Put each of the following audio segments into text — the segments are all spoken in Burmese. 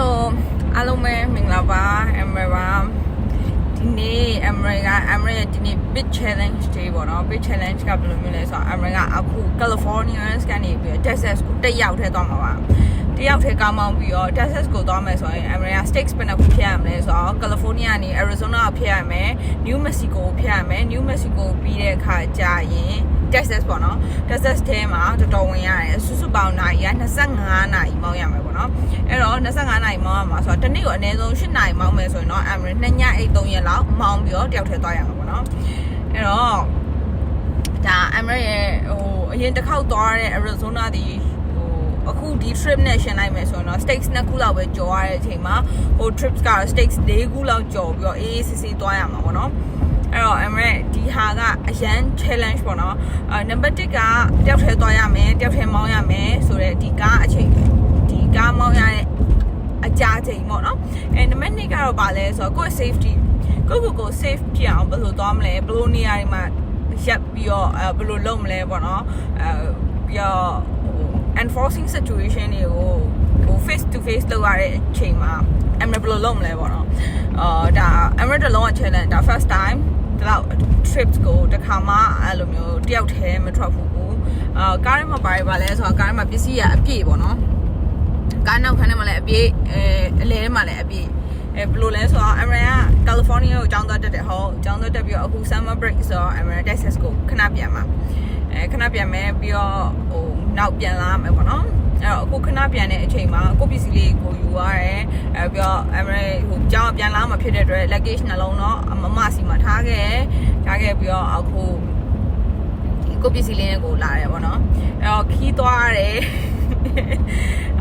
Hello အားလုံးပဲမင်္ဂလာပါ Amara ဒီနေ့ Amara က Amara ရဲ့ဒီနေ့ big challenge day ပေါ့နော် big challenge ကဘယ်လိုမျိုးလဲဆိုတော့ Amara ကအခု Californians ကနေပြီးတော့ Texas ကိုတက်ရောက်ထဲသွားမှာပါတယောက်ထဲကားမောင်းပြီးတော့ Texas ကိုသွားမယ်ဆိုရင် Amara states ဘယ်နှခုဖြတ်ရမလဲဆိုတော့ California ကနေ Arizona ကိုဖြတ်ရမယ် New Mexico ကိုဖြတ်ရမယ် New Mexico ကိုပြီးတဲ့အခါကြာရင် Texas ပေါ့နော် Texas ထဲမှာတော်တော်ဝင်ရတယ်စုစုပေါင်းနိုင်ရ25နိုင်မောင်းရမယ်ပေါ့နော်အဲ့တော့25နိုင်မောင်းရမှာဆိုတော့တစ်နေ့ကိုအနည်းဆုံး8နိုင်မောင်းမယ်ဆိုရင်တော့ Amara 2ညအိတ်3ရက်လောက်မောင်းပြီးတော့တယောက်ထဲသွားရမှာပေါ့နော်အဲ့တော့ဒါ Amara ရဲ့ဟိုအရင်တစ်ခေါက်သွားတဲ့ Arizona ဒီဟိုအခုဒီ trip နဲ့ရှင်းလိုက်မယ်ဆိုရင်တော့ states နှစ်ခုလောက်ပဲကြော်ရတဲ့အချိန်မှာဟို trips က states ၄ခုလောက်ကြော်ပြီးတော့အေးအေးဆေးဆေးသွားရမှာပေါ့နော် အဲ့တော့အမေဒီဟာကအရန် challenge ပေါ့နော်အဲနံပါတ်1ကတယောက်ထဲသွားရမယ်တယောက်ထဲမောင်းရမယ်ဆိုတော့ဒီကားအချိန်ဒီကားမောင်းရတဲ့အကြာချိန်ပေါ့နော်အဲနံပါတ်2ကတော့ဗာလဲဆိုတော့ကိုယ့် safety ကိုယ့်ကိုယ်ကို safe ဖြစ်အောင်ဘယ်လိုသွားမလဲဘယ်လိုနေရာတွေမှာရပ်ပြီးတော့အဲဘယ်လိုလုပ်မလဲပေါ့နော်အဲပြီးတော့ဟို enforcing situation တွေကိုဟို face to face လုပ်ရတဲ့အချိန်မှာအမရဘယ်လိုလုပ်မလဲပေါ့နော် အာဒါအမရတလုံးက challenge ဒါ first time ဒီလောက် trips ကိုတစ်ခါမှအဲ့လိုမျိုးတယောက်တည်းမထွက်ဘူးဘူးအာကားထဲမှာပါရပါလဲဆိုတော့ကားထဲမှာပစ္စည်းရအပြည့်ပေါ့နော်ကားနောက်ခန်းထဲမှာလည်းအပြည့်အဲအလဲထဲမှာလည်းအပြည့်အဲဘယ်လိုလဲဆိုတော့အမရကကယ်လီဖိုးနီးယားကိုကျောင်းသွားတက်တယ်ဟုတ်ကျောင်းသွားတက်ပြီးတော့အခု summer break ဆိုတော့အမရ Texas ကိုခဏပြန်မှာအဲခဏပြန်မယ်ပြီးတော့ဟိုနောက်ပြန်လာမယ်ပေါ့နော် အဲ့တော့အခုခဏပြန်တဲ့အချိန်မှာကိုပစ္စည်းလေးကိုယူရတယ်အဲပြီးတော့အမရဟိုကျောင်းပြန်လာမှဖြစ်တဲ့အတွက် luggage နှလုံးတော့မမစီမှာထားခဲ့ထားခဲ့ပြီးတော့အခုဒီကိုပစ္စည်းလေးကိုလာတယ်ပေါ့နော်အဲ့တော့ခီးသွားရတယ်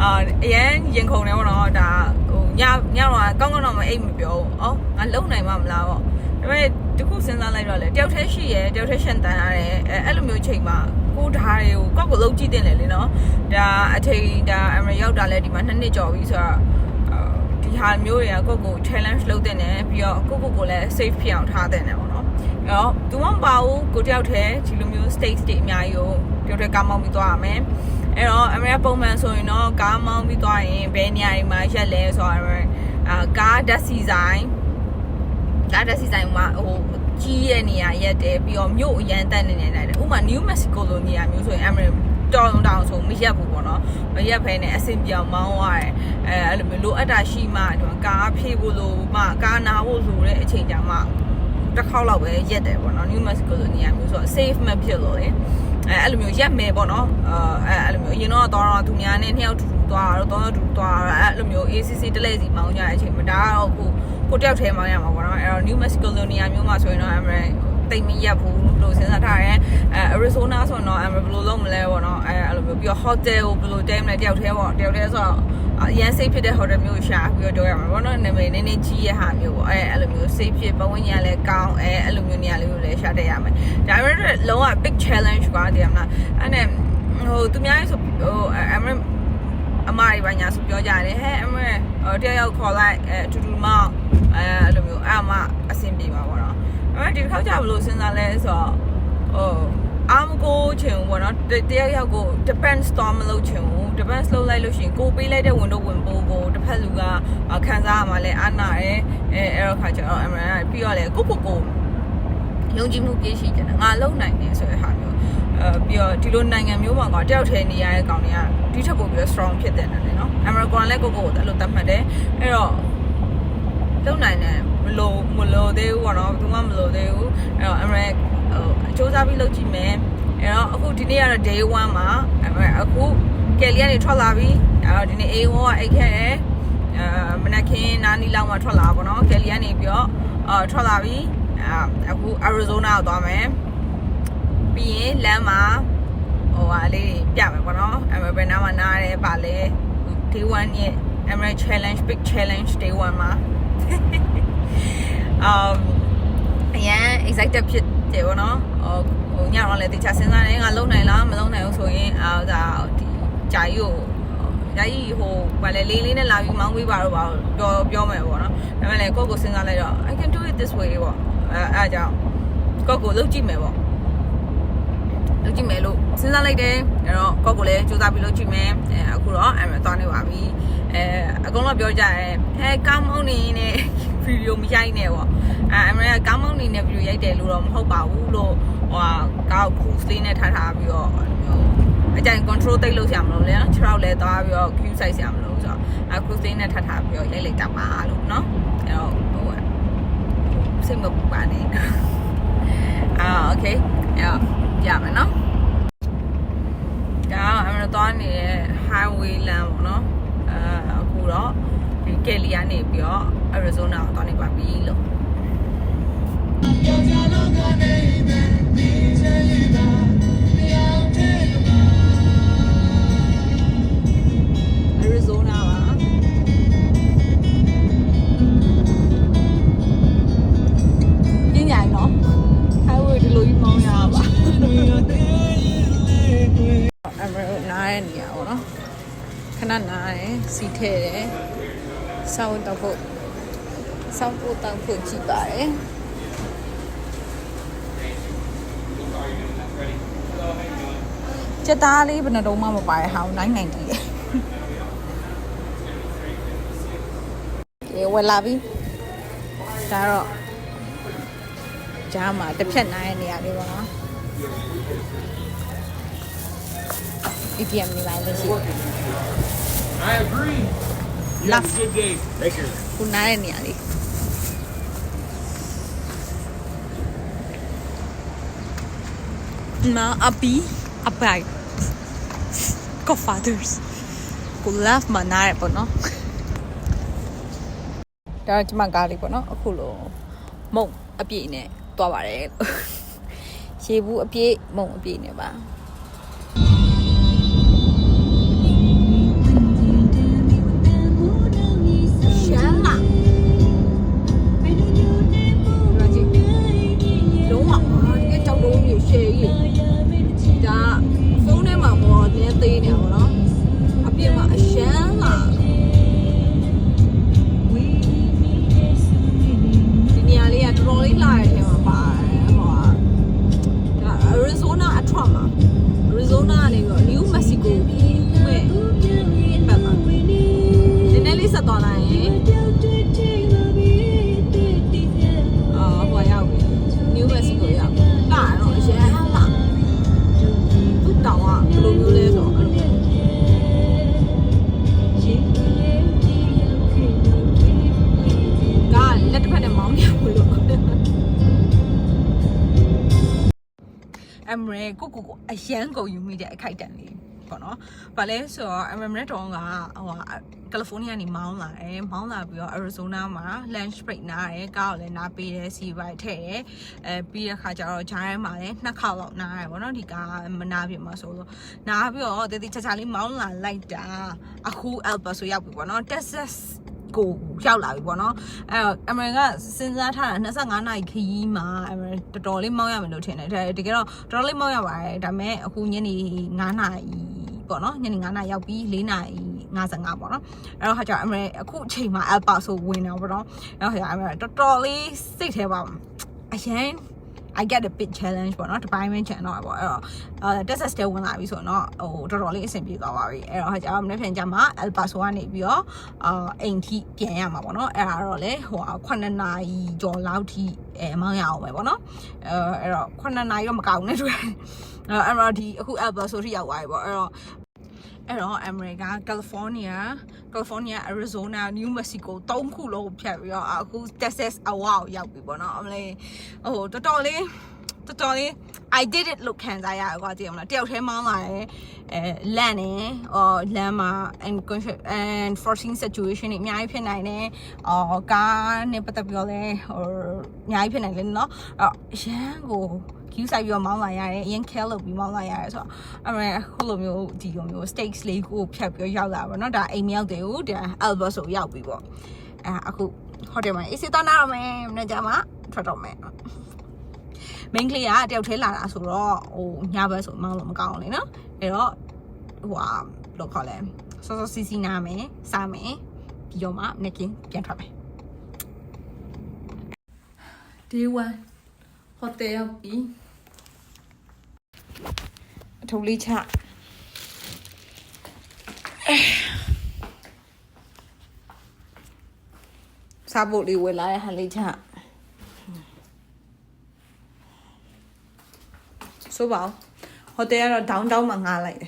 အာအရင်ရင်ခုန်တယ်ပေါ့နော်ဒါဟိုညညတော့ကောင်းကောင်းတော့မအိတ်မပြောဘူးအော်ငါလုံနိုင်မှာမလားပေါ့ဒါပေမဲ့တခုစဉ်းစားလိုက်တော့လေတယောက်တည်းရှိရယ်တယောက်တည်းရှင်တန်ရတယ်အဲအဲ့လိုမျိုးချိန်မှာ ကိုဓာတ်တွေကိုကောက်ကိုလုံးကြည့်တင်တယ်လေနော်ဒါအချိန်ဒါအမရရောက်တာလဲဒီမှာနှစ်နှစ်ကျော်ပြီဆိုတော့ဒီဟာမျိုးတွေကကိုကို challenge လုပ်တင်တယ်ပြီးတော့ကိုကိုကိုလည်း safe ဖြစ်အောင်ထားတင်တယ်ပေါ့နော်အဲ့တော့သူမမပါဘူးကိုတယောက်တည်းဒီလိုမျိုး stage တွေအများကြီးကိုတယောက်တည်းကောင်းမောင်းပြီးသွားရမယ်အဲ့တော့အမေပုံမှန်ဆိုရင်တော့ကားမောင်းပြီးသွားရင်ဘယ်နေရာတွေမှာရက်လဲဆိုတော့အာကားဓာတ်စီဆိုင်ကားဓာတ်စီဆိုင်မှာဟို ကြီးရဲ့နေရာရက်တယ်ပြီးတော့မြို့အရန်တက်နေနေတယ်ဥပမာ New Mexico လိုနေရာမျိုးဆိုရင်အမေတော်တောင်ဆိုမရက်ဘူးပေါ့နော်မရက်ဖဲနဲ့အဆင်ပြောင်မောင်းသွားတယ်အဲအဲ့လိုမျိုးလိုအပ်တာရှိမှဒီမှာကားဖြည့်ဖို့လိုမှကားနာဖို့လိုတဲ့အချိန်ကြမှာတစ်ခေါက်လောက်ပဲရက်တယ်ပေါ့နော် New Mexico လိုနေရာမျိုးဆိုတော့ safe မဖြစ်လို့လေအဲအဲ့လိုမျိုးရက်မယ်ပေါ့နော်အဲအဲ့လိုမျိုးအရင်တော့တော့တော့သူများနဲ့နှစ်ယောက်တူတူသွားတော့တော့တူတူသွားအဲ့လိုမျိုး ACC တလဲစီမောင်းကြတဲ့အချိန်မှာဒါကတော့ကို ကိုတယောက်ထဲမှာရမှာပေါ့နော်အဲ့တော့ New Mexico လိုနေရာမျိုးမှာဆိုရင်တော့ Amaranth တိတ်မရက်ဘူးလို့စဉ်းစားထားတယ်အဲ Arizona ဆိုတော့ Amaranth ဘယ်လိုလုပ်မလဲပေါ့နော်အဲအဲ့လိုမျိုးပြီးတော့ hotel ကိုဘယ်လိုတဲမလဲတယောက်ထဲပေါ့တယောက်ထဲဆိုတော့အရန်စိတ်ဖြစ်တဲ့ hotel မျိုးရှာပြီးတော့တော့ရမှာပေါ့နော်နာမည်နည်းနည်းကြီးရဟာမျိုးပေါ့အဲအဲ့လိုမျိုးစိတ်ဖြစ်ပတ်ဝန်းကျင်ကလည်းကောင်းအဲအဲ့လိုမျိုးနေရာလေးကိုလည်းရှာတတ်ရမယ်ဒါပေမဲ့လုံးဝ big challenge ကွာတကယ်မလားအဲ့နဲ့ဟိုသူများဆိုဟို Amaranth အမတွေပါညာဆိုပြောကြတယ်ဟဲ့အမတယောက်ယောက်ခေါ်လိုက်အတူတူမောင် အဲအဲ့လိုမျိုးအဲ့အမအဆင်ပြေပါပေါ့နော်အဲ့ဒီတစ်ခေါက်ကြဘလို့စဉ်းစားလဲဆိုတော့ဟိုအာမကိုချင်ဘောနော်တယောက်ယောက်ကို depend storm မလုပ်ချင်ဘူး depend လုပ်လိုက်လို့ရှိရင်ကိုပေးလိုက်တဲ့ဝင်တော့ဝင်ပို့ကိုတစ်ဖက်လူကခံစားရမှာလဲအာနာရဲအဲအဲ့တော့ခါကျတော့အမှန်ပြီးတော့လေကိုကိုကိုယုံကြည်မှုပြည့်ရှိကြတယ်ငါလုံနိုင်တယ်ဆိုတဲ့ဟာမျိုးအဲပြီးတော့ဒီလိုနိုင်ငံမျိုးမှာကတယောက်တည်းနေရတဲ့ကောင်တွေကဒီထက်ပိုပြီးတော့ strong ဖြစ်တယ်တယ်နော်အမေရိကန်လည်းကိုကိုကိုအဲ့လိုသတ်မှတ်တယ်အဲ့တော့ လုံနိုင်တယ်မလို့မလို့သေးဘူးပေါ့နော်ဘူးမှမလို့သေးဘူးအဲ့တော့အမေဟိုစူးစမ်းပြီးလုပ်ကြည့်မယ်အဲ့တော့အခုဒီနေ့ကတော့ day 1မှာအခုကယ်လီကနေထွက်လာပြီအဲ့တော့ဒီနေ့ A1 ကအိတ်ခဲ့တယ်အဲမနက်ခင်းနားနီလောက်မှထွက်လာပါတော့ကယ်လီကနေပြီးတော့အာထွက်လာပြီအခု Arizona ကိုသွားမယ်ပြီးရင်လမ်းမှာဟိုဟာလေးပြမယ်ပေါ့နော်အမေဘယ်နားမှာနားရဲပါလဲ day 1ရဲ့ Emerald Challenge Big Challenge day 1မှာ um အရင် excited ဖြစ်တယ်ပေါ့နော်ဟိုညတော့လည်းတခြားစဉ်းစားနေငါလုံနိုင်လားမလုံနိုင်ဘူးဆိုရင်အာဒါဒီဂျာကြီးကိုဂျာကြီးဟိုဘာလဲလေးလေးနဲ့လာပြီးမောင်းပေးပါတော့ပါပြောပြောမယ်ပေါ့နော်ဒါပေမဲ့လည်းကိုယ့်ကိုစဉ်းစားလိုက်တော့ I can do it this way ပေါ့အဲအဲကြောင့်ကိုယ့်ကိုလုပ်ကြည့်မယ်ပေါ့လုပ်ကြည့်မယ်လို့စဉ်းစားလိုက်တယ်အဲ့တော့ကိုယ့်ကိုလည်းစူးစမ်းပြီးလုပ်ကြည့်မယ်အဲအခုတော့အဲ့မှာသွားနေပါပြီအဲအကုန်လုံးပြောကြတယ်အဲကောင်းမောင်းနေနဲ့ ဗီဒီယိုမရိုက်နဲ့ပေါ့အဲအမေကကောင်းမောင်းနေနဲ့ဗီဒီယိုရိုက်တယ်လို့တော့မဟုတ်ပါဘူးလို့ဟိုကောက် cruise လေးနဲ့ထားထားပြီးတော့အကြိုင် control တိတ်လို့ဆရာမလို့လေနော်6ရောက်လဲသွားပြီးတော့ queue size ဆရာမလို့ဆိုတော့အဲ cruise လေးနဲ့ထားထားပြီးတော့ရိုက်လိုက်တာပါလို့နော်အဲ့တော့ဟိုစိတ်မပူပါနဲ့အာโอเคအဲ့တော့ကြမယ်နော်ဒါအမေတော့နေတဲ့ highway လမ်းပေါ့နော်အဲအခုတော့ဒီ ကယ်လီကနေပြီးတော့ Arizona ကိုသွားနေပါပြီလို့ Arizona ပါပြင်းကြရင်နော် highway ဒီလိုကြီးမောင်းရပါအမေနားရဲ့နေရာပေါ့နော်ခဏနားတယ်စီထဲတယ် စောင်းတော့ဖို့စောင်းဖို့တောက်ဖို့ကြည့်ပါတယ်ချက်သားလေးဘယ်နှလုံးမှမပါရဟောင်း990ရဲ့ရေဝယ်လာပြီဒါတော့ဂျားမှာတစ်ဖြတ်နိုင်တဲ့နေရာလေးပေါ့နော် ATM နေပါလို့ရှိ I agree. You Love. have a good day. Thank you. ခုနိုင်တဲ့နေရာလေးနာအပီအပိုင် Godfathers ကို love မနာရပေါ့နော်ဒါတော့ကျမကားလေးပေါ့နော်အခုလိုမုံအပြည့်နဲ့တွားပါတယ်ရေဘူးအပြည့်မုံအပြည့်နဲ့ပါ ရှယ်ကြီးဒါဖုန်းထဲမှာပေါ်နည်းသေးနေပါတော့အပြင်မှာအရှမ်းလာဒီနေရာလေးကတော်တော်လေးလာတဲ့ထဲမှာပါတယ်ဟိုဟာဒါ Arizona အထွက်မှာ Arizona ကနေပြီးတော့ New Mexico မဲ့ဘက်မှာနည်းနည်းလေးဆက်သွားလိုက်ရင် အမရေကိုကိုကိုအရန်ကုန်ယူမိတဲ့အခိုက်အတန့်လေးပေါ့နော်။ဗာလဲဆိုတော့အမမရက်တောင်းကဟိုကကယ်လီဖိုးနီးယားနေမောင်းလာတယ်။မောင်းလာပြီးတော့ Arizona မှာ lunch break နားတယ်။ကားကိုလည်းနားပေးတယ်စီဘိုက်ထည့်တယ်။အဲပြီးတဲ့ခါကျတော့ဂျားထဲမှာလည်းနှစ်ခါလောက်နားတယ်ပေါ့နော်။ဒီကားမနာပြမှာဆိုလို့နားပြီးတော့တတိချာချာလေးမောင်းလာလိုက်တာအခု El Paso ရောက်ပြီပေါ့နော်။ Texas ကိုရောက်လာပြီပေါ့နော်အဲတော့အမေရိကစဉ်းစားထားတာ25နိုင်ခရီးမှာအမေတော်တော်လေးမောင်းရမယ်လို့ထင်တယ်ဒါတကယ်တော့တော်တော်လေးမောင်းရပါတယ်ဒါပေမဲ့အခုညနေ9နာရီပေါ့နော်ညနေ9နာရီရောက်ပြီး4နာရီ55ပေါ့နော်အဲ့တော့ဟာကျအမေအခုအချိန်မှာအပါဆိုဝင်တော့ပေါ့နော်အဲ့တော့ဟာအမေတော်တော်လေးစိတ်ထဲပါအရင် I get a big challenge ပေါ့နော်တပိုင်းပဲချန်တော့ပေါ့အဲ့တော့အဲ Texas တဲဝင်လာပြီဆိုတော့ဟိုတော်တော်လေးအဆင်ပြေသွားပါပြီအဲ့တော့ဟာကြာမနေ့ပြန်ကြမှာ El Paso ကနေပြီးတော့အာအိမ်ထိပြန်ရမှာပေါ့နော်အဲ့ဒါတော့လေဟို9နာရီကျော်လောက်ထိအဲမောင်းရအောင်ပဲပေါ့နော်အဲအဲ့တော့9နာရီတော့မကောင်းနဲ့တွေ့အဲ့တော့ဒီအခု El Paso ထိရောက်သွားပြီပေါ့အဲ့တော့ အဲ့တော့အမေရိကကယ်လီဖိုးနီးယားကယ်လီဖိုးနီးယားအရီဇိုနာနယူးမက္ကဆီကို၃ခုလုံးဖြတ်ပြီးတော့အခု Texas အဝါကိုရောက်ပြီပေါ့နော်အမလေးဟိုတော်တော်လေးတော်တော်လေး I did it လို့ခံစားရတယ်ကွာကြည့်အောင်လားတယောက်တည်းမောင်းလာတယ်အဲလန့်နေအော်လမ်းမှာ and and forcing situation တွေအများကြီးဖြစ်နိုင်တယ်အော်ကားနဲ့ပတ်သက်ပြီးတော့လည်းဟိုအများကြီးဖြစ်နိုင်တယ်နော်အဲ့ရန်ကို queue ဆိုင်ပြီးတော့မောင်းလာရတယ်အရင် care လုပ်ပြီးမောင်းလာရတယ်ဆိုတော့အဲ့မဲ့ခုလိုမျိုးဒီလိုမျိုး stakes လေးကိုဖြတ်ပြီးရောက်လာပါတော့ဒါအိမ်မရောက်သေးဘူးဒါ Albert ဆိုရောက်ပြီပေါ့အဲအခု hotel မှာ AC တော့နားရမယ်မနေ့ကမှထွက်တော့မယ် main ကလေးကတယောက်ထဲလာတာဆိုတော့ဟိုညဘက်ဆိုမောင်းလို့မကောင်းဘူးလေနော်အဲ့တော့ဟိုဟာဘယ်လိုခေါ်လဲစောစောစီစီနာမယ်စားမယ်ပြီးတော့မှနေ့ကင်းပြန်ထွက်မယ် day 1 hotel ရောက်ပြီအထုပ်လေးချစားဖို့လေးဝယ်လာတဲ့ဟာလေးချဆိုပါဦးဟိုတယ်ကတော့ downtown မှာငှားလိုက်တ